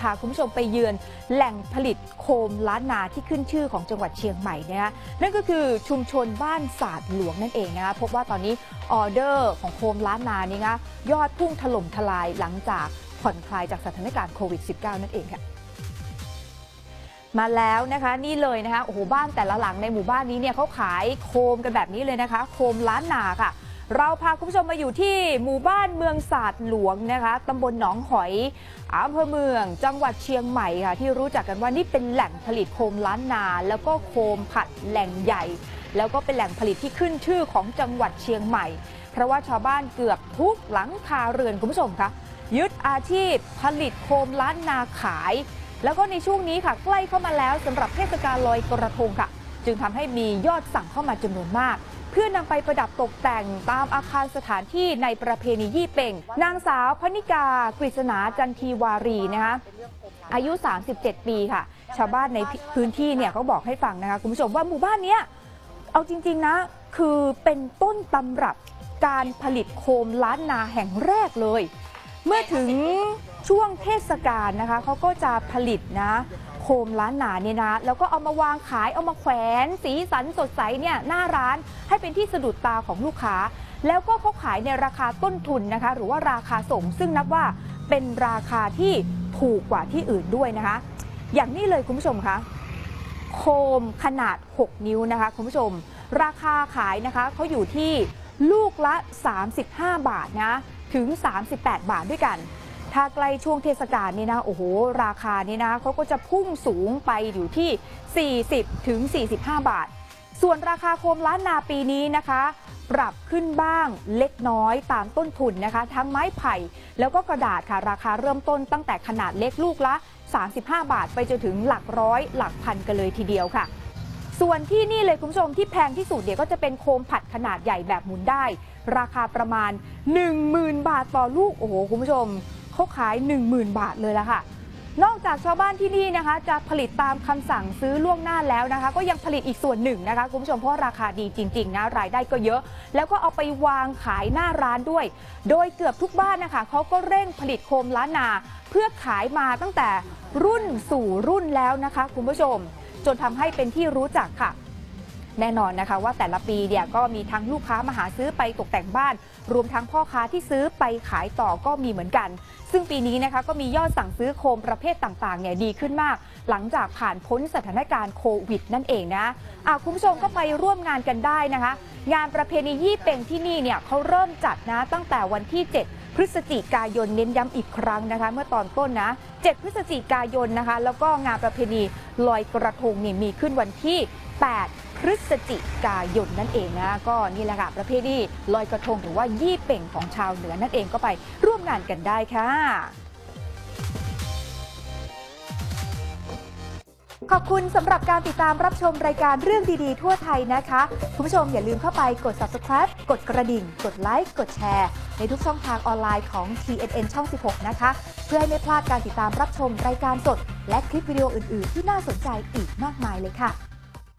พาคุณผู้ชมไปเยือนแหล่งผลิตโคมล้านนาที่ขึ้นชื่อของจังหวัดเชียงใหม่นะคะนั่นก็คือชุมชนบ้านศาสตร์หลวงนั่นเองนะคะพบว่าตอนนี้ออเดอร์ของโคมล้านนานี่นะยอดพุ่งถล่มทลายหลังจากผ่อนคลายจากสถานการณ์โควิด -19 นั่นเองค่ะมาแล้วนะคะนี่เลยนะคะโอ้โหบ้านแต่ละหลังในหมู่บ้านนี้เนี่ยเขาขายโคมกันแบบนี้เลยนะคะ โคมล้านนาค่ะ เราพาคุณผู้ชมมาอยู่ที่หมู่บ้านเมืองศาสตร์หลวงนะคะตำบลหนองหอยอำเภอเมือง จังหวัดเชียงใหม่ค่ะ ที่รู้จักกันว่านี่เป็นแหล่งผลิตโคมล้านนา แล้วก็โคมผัดแหล่งใหญ่ แล้วก็เป็นแหล่งผลิตที่ขึ้นชื่อของจังหวัดเชียงใหม่ เพราะว่าชาวบ้านเกือบทุกหลังคาเรือนคุณผู้ชมคะยึดอาชีพผลิตโคมล้านนาขาย แล้วก็ในช่วงนี้ค่ะ ใกล้เข้ามาแล้วสำหรับเทศกาลลอยกระทงค่ะ จึงทำให้มียอดสั่งเข้ามาจำนวนมาก พื่อนำไปประดับตกแต่งตามอาคารสถานที่ในประเพณียี่เป่ง นางสาวพนิกากฤษณาจันทีวารีนะคะอายุ 37 ปีค่ะ ชาวบ้านในพื้นที่เนี่ยเขาบอกให้ฟังนะคะคุณผู้ชมว่าหมู่บ้านเนี้ยเอาจริง ๆนะ คือเป็นต้นตำรับการผลิตโคมล้านนาแห่งแรกเลย เมื่อถึงช่วงเทศกาลนะคะเขาก็จะผลิตนะ โคมล้านนาเนี่ยนะ แล้วก็เอามาวางขายเอามาแขวน สีสันสดใสเนี่ยหน้าร้านให้เป็นที่สะดุดตาของลูกค้า แล้วก็เขาขายในราคาต้นทุนนะคะ หรือว่าราคาส่งซึ่งนับว่าเป็นราคาที่ถูกกว่าที่อื่นด้วยนะคะ อย่างนี้เลยคุณผู้ชมคะโคมขนาด 6 นิ้วนะคะคุณผู้ชม ราคาขายนะคะเขาอยู่ที่ลูกละ 35 บาทนะถึง 38 บาทด้วยกัน ถ้าใกล้ช่วงเทศกาลนี่นะโอ้โหราคานี่นะเขาก็จะพุ่งสูงไปอยู่ที่ 40ถึง45 บาท ส่วนราคาโคมล้านนาปีนี้นะคะ ปรับขึ้นบ้างเล็กน้อยตามต้นทุนนะคะ ทั้งไม้ไผ่ แล้วก็กระดาษค่ะราคาเริ่มต้นตั้งแต่ขนาดเล็กลูกละ 35 บาท ไปจนถึงหลักร้อย หลักพันกันเลยทีเดียวค่ะส่วนที่นี่เลยคุณผู้ชมที่แพงที่สุดเดี๋ยวก็จะเป็นโคมผัดขนาดใหญ่แบบหมุนได้ ราคาประมาณ 10,000 บาทต่อลูก โอ้โห คุณผู้ชม เขาขาย 10,000 บาทเลยละค่ะ นอกจากชาวบ้านที่นี่นะคะ จะผลิตตามคำสั่งซื้อล่วงหน้าแล้วนะคะ ก็ยังผลิตอีกส่วนหนึ่งนะคะคุณผู้ชมเพราะราคาดีจริงๆนะรายได้ก็เยอะ แล้วก็เอาไปวางขายหน้าร้านด้วย โดยเกือบทุกบ้านนะคะเขาก็เร่งผลิตโคมล้านนา เพื่อขายมาตั้งแต่รุ่นสู่รุ่นแล้วนะคะ คุณผู้ชม จนทำให้เป็นที่รู้จักค่ะ แน่นอนนะคะ ว่าแต่ละปีเนี่ยก็มีทั้งลูกค้ามาหาซื้อไปตกแต่งบ้าน รวมทั้งพ่อค้าที่ซื้อไปขายต่อก็มีเหมือนกัน ซึ่งปีนี้นะคะก็มียอดสั่งซื้อโคมประเภทต่างๆเนี่ยดีขึ้นมาก หลังจากผ่านพ้นสถานการณ์โควิด นั่นเองนะะคุณผู้ชมก็ไปร่วมงานกันได้นะคะ งานประเพณียี่เป่งที่นี่เนี่ยเขาเริ่มจัดนะตั้งแต่วันที่ 7พฤศจิกายนเน้นย้ำอีกครั้งนะคะ เมื่อตอนต้นนะ 7 พฤศจิกายนนะคะ แล้วก็งานประเพณีลอยกระทงนี่มีขึ้นวันที่ 8 พฤศจิกายนนั่นเองนะก็นี่แหละค่ะประเพณีลอยกระทงหรือว่ายี่เป่งของชาวเหนือนั่นเองก็ไปร่วมงานกันได้ค่ะ ขอบคุณสำหรับการติดตามรับชมรายการเรื่องดีๆ ทั่วไทยนะคะ คุณผู้ชมอย่าลืมเข้าไปกด subscribe กดกระดิ่ง กดไลค์กดแชร์ ในทุกช่องทางออนไลน์ของ TNN ช่อง 16 นะคะ เพื่อให้ไม่พลาดการติดตามรับชมรายการสด และคลิปวิดีโออื่น ๆ ที่น่าสนใจอีกมากมายเลยค่ะ